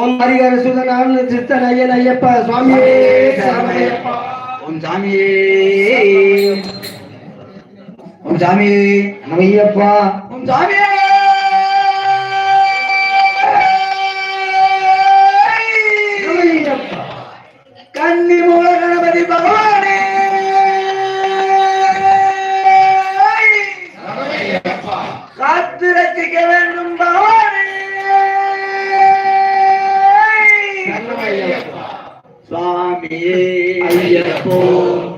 ஓம் ஹரிஹர சுதனாம் சித்தன் ஐயன் ஐயப்பா சுவாமியே சரணமையப்பா. ஓம் சாமியே. ஓம் சாமியே. ஐயப்பா. ஓம் சாமியே. கன்னி மூல கணபதி பகவானே. சுவாமியே. ஐயப்போ.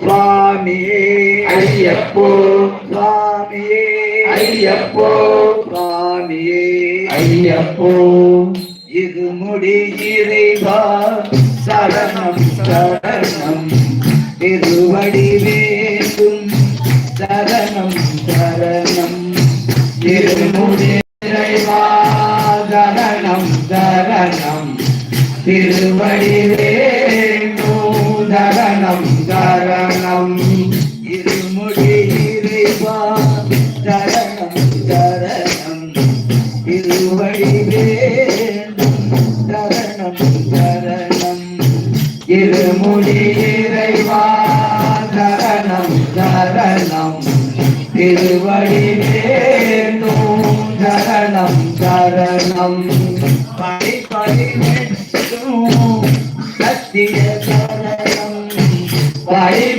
சுவாமியே. ஐயப்போ. சுவாமியே. ஐயப்போ. சுவாமியே. ஐயப்போ. இது முடிகிறேவா சரணம் சரணம். திருவடி வேண்டும். சரணம் சரணம். திருமுடிவா சரணம் சரணம். திருவடி வேண்டும் சரணம் சரணம் இருமுடிவா சரணம் சரணம் திருவடி வேண்டும் சரணம் சரணம் இருமுடி இறைவா சரணம் சரணம் திருவழி வேண்டும் சரணம் சரணம்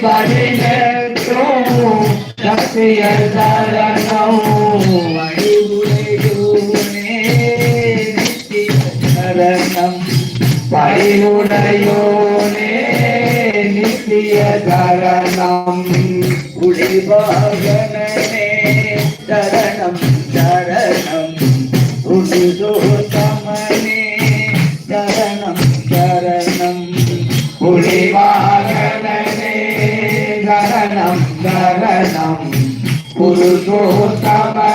படி படி நெற்றும் சத்திய சரணம் நித்திய சரணம் பழிவுடையோனே நித்திய சரணம் குடிவாகனே சரணம் சரணம் குருதோத்தமனே